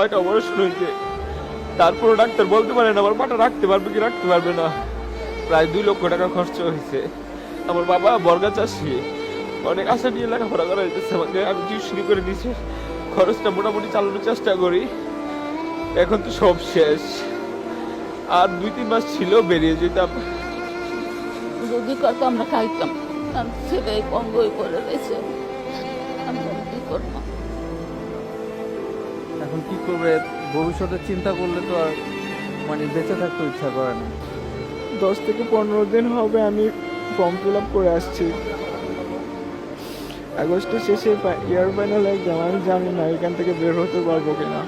ছয়টা অপারেশন হয়েছে? তারপরও ডাক্তার বলতে পারেন আমার পাটা রাখতে পারবে কি রাখতে পারবে না। প্রায় দুই লক্ষ টাকা খরচ হয়েছে। আমার বাবা বর্গা চাষি। অনেক আশা নিয়ে লেখাপড়া করা হয়েছে আমাকে, আমি টিউশনি করে দিয়েছি। খরচটা মোটামুটি চালানোর চেষ্টা করি। এখন তো সব শেষ। আর দুই তিন মাস ছিল, বেরিয়ে যেতাম। যদি কত আমরা খাইতাম? ছেলে পঙ্গই করে দিয়েছে আমরা কি করব? এখন কি করবে? ভবিষ্যতে চিন্তা করলে তো আর মানে বেঁচে থাকতে ইচ্ছা করে না। দশ থেকে পনেরো দিন হবে আমি ফর্ম ফিল আপ করে আসছি। আগস্টের শেষে ইয়ার ফাইনাল আমি জানি না এখান থেকে বের হতে পারব কিনা।